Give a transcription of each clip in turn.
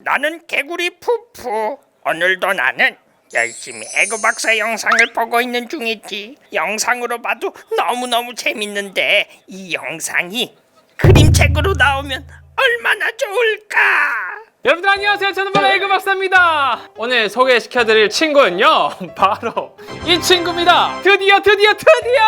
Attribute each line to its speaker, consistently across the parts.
Speaker 1: 나는 개구리 푸푸. 오늘도 나는 열심히 에그 박사 영상을 보고 있는 중이지. 영상으로 봐도 너무너무 재밌는데 이 영상이 그림책으로 나오면 얼마나 좋을까?
Speaker 2: 여러분들 안녕하세요. 저는 바로 에그 박사입니다. 오늘 소개시켜드릴 친구는요. 바로 이 친구입니다. 드디어 드디어 드디어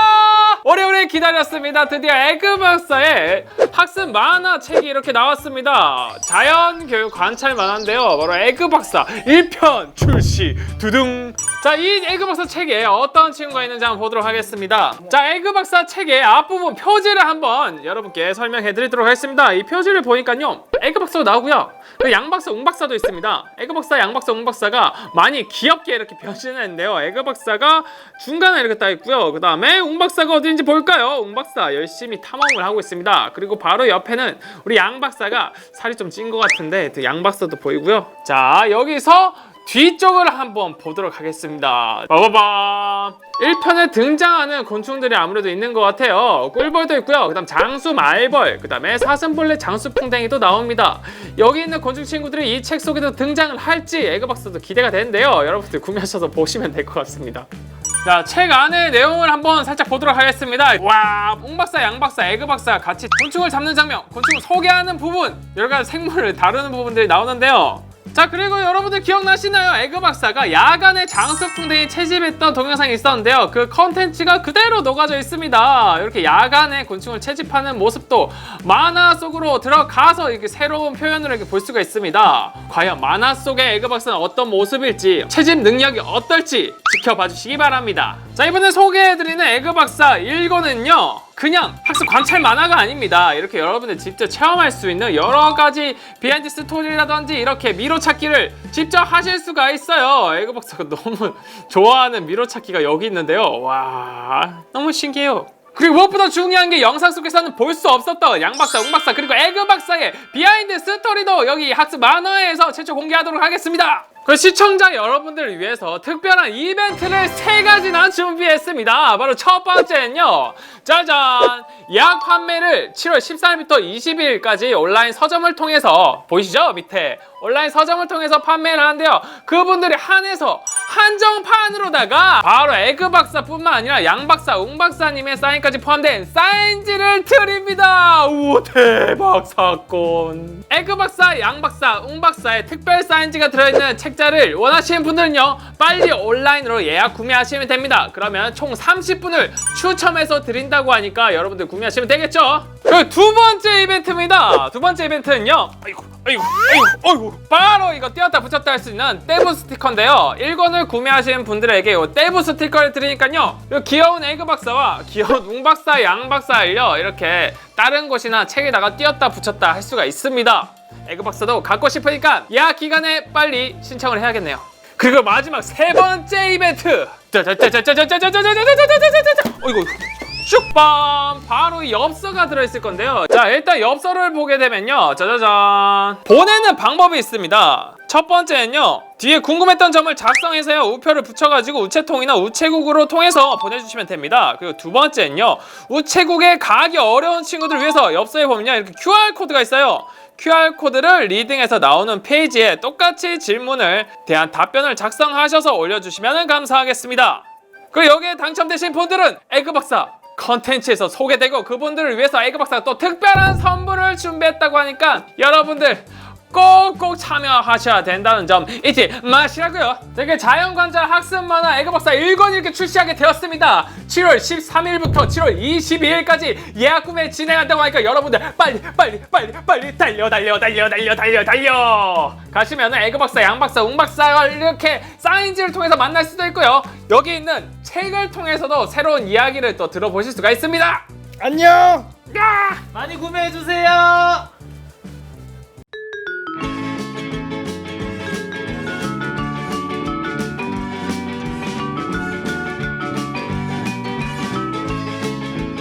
Speaker 2: 오래오래 기다렸습니다. 드디어 에그 박사의 학습 만화 책이 이렇게 나왔습니다. 자연교육 관찰 만화인데요. 바로 에그 박사 1편 출시 두둥 자, 이 에그 박사 책에 어떤 친구가 있는지 한번 보도록 하겠습니다. 자, 에그 박사 책의 앞부분 표지를 한번 여러분께 설명해 드리도록 하겠습니다. 이 표지를 보니까요. 에그 박사가 나오고요. 그 양박사, 웅박사도 있습니다. 에그 박사, 양박사, 웅박사가 많이 귀엽게 이렇게 변신했는데요. 에그 박사가 중간에 이렇게 딱 있고요. 그 다음에 웅박사가 어디인지 볼까요? 웅박사 열심히 탐험을 하고 있습니다. 그리고 바로 옆에는 우리 양박사가 살이 좀 찐 것 같은데 그 양박사도 보이고요. 자, 여기서 뒤쪽을 한번 보도록 하겠습니다. 빠바밤. 1편에 등장하는 곤충들이 아무래도 있는 것 같아요. 꿀벌도 있고요. 그 다음 장수 말벌, 그 다음에 사슴벌레 장수풍뎅이도 나옵니다. 여기 있는 곤충 친구들이 이 책 속에도 등장을 할지 에그박스도 기대가 되는데요. 여러분들 구매하셔서 보시면 될 것 같습니다. 자, 책 안의 내용을 한번 살짝 보도록 하겠습니다. 와, 웅박사, 양박사, 에그박사 같이 곤충을 잡는 장면, 곤충을 소개하는 부분, 여러 가지 생물을 다루는 부분들이 나오는데요. 자 그리고 여러분들 기억나시나요? 에그 박사가 야간에 장수풍뎅이 채집했던 동영상이 있었는데요. 그 컨텐츠가 그대로 녹아져 있습니다. 이렇게 야간에 곤충을 채집하는 모습도 만화 속으로 들어가서 이렇게 새로운 표현으로 이렇게 볼 수가 있습니다. 과연 만화 속의 에그 박사는 어떤 모습일지 채집 능력이 어떨지 지켜봐 주시기 바랍니다. 자 이번에 소개해드리는 에그 박사 1권은요. 그냥 학습 관찰 만화가 아닙니다. 이렇게 여러분들 직접 체험할 수 있는 여러 가지 비하인드 스토리라든지 이렇게 미로 찾기를 직접 하실 수가 있어요. 에그 박사가 너무 좋아하는 미로 찾기가 여기 있는데요. 와, 너무 신기해요. 그리고 무엇보다 중요한 게 영상 속에서는 볼 수 없었던 양 박사, 웅 박사 그리고 에그 박사의 비하인드 스토리도 여기 학습 만화에서 최초 공개하도록 하겠습니다. 그 시청자 여러분들을 위해서 특별한 이벤트를 세 가지나 준비했습니다. 바로 첫 번째는요. 짜잔! 예약 판매를 7월 14일부터 22일까지 온라인 서점을 통해서 보이시죠? 밑에 온라인 서점을 통해서 판매를 하는데요. 그분들이 한해서 한정판으로다가 바로 에그 박사뿐만 아니라 양 박사, 웅 박사님의 사인까지 포함된 사인지를 드립니다. 우와 대박 사건. 에그 박사, 양 박사, 웅 박사의 특별 사인지가 들어있는 책자를 원하시는 분들은요 빨리 온라인으로 예약 구매하시면 됩니다. 그러면 총 30분을 추첨해서 드린다고 하니까 여러분들 구매하시면 되겠죠? 그리고 두 번째 이벤트입니다. 두 번째 이벤트는요. 아이고, 아이고, 아이고, 아이고. 바로 이거 띄었다 붙였다 할 수 있는 떼부 스티커인데요. 1권을 구매하시는 분들에게 이 떼부 스티커를 드리니까요. 이 귀여운 에그 박사와 귀여운 웅 박사, 양 박사를요. 이렇게 다른 곳이나 책에다가 띄었다 붙였다 할 수가 있습니다. 에그 박사도 갖고 싶으니까 예약 기간에 빨리 신청을 해야겠네요. 그리고 마지막 세 번째 이벤트. 짜자자자자자자자자자자자자자자자자자. 어이구. 슉밤 바로 이 엽서가 들어있을 건데요 자 일단 엽서를 보게 되면요 짜자잔 보내는 방법이 있습니다 첫 번째는요 뒤에 궁금했던 점을 작성해서요 우표를 붙여가지고 우체통이나 우체국으로 통해서 보내주시면 됩니다. 그리고 두 번째는요 우체국에 가기 어려운 친구들을 위해서 엽서에 보면요 이렇게 QR코드가 있어요. QR코드를 리딩해서 나오는 페이지에 똑같이 질문을 대한 답변을 작성하셔서 올려주시면 감사하겠습니다. 그리고 여기에 당첨되신 분들은 에그 박사 컨텐츠에서 소개되고 그분들을 위해서 에그 박사가 또 특별한 선물을 준비했다고 하니까 여러분들 꼭꼭 참여하셔야 된다는 점 잊지 마시라고요. 되게 자연관찰 학습 만화 에그 박사 1권 이렇게 출시하게 되었습니다. 7월 13일부터 7월 22일까지 예약 구매 진행한다고 하니까 여러분들 빨리 빨리 빨리 빨리 달려 달려 달려 달려 달려 달려 가시면 에그 박사, 양 박사, 웅 박사가 이렇게 사인지를 통해서 만날 수도 있고요. 여기 있는 책을 통해서도 새로운 이야기를 또 들어보실 수가 있습니다.
Speaker 1: 안녕.
Speaker 2: 야!
Speaker 3: 많이 구매해 주세요.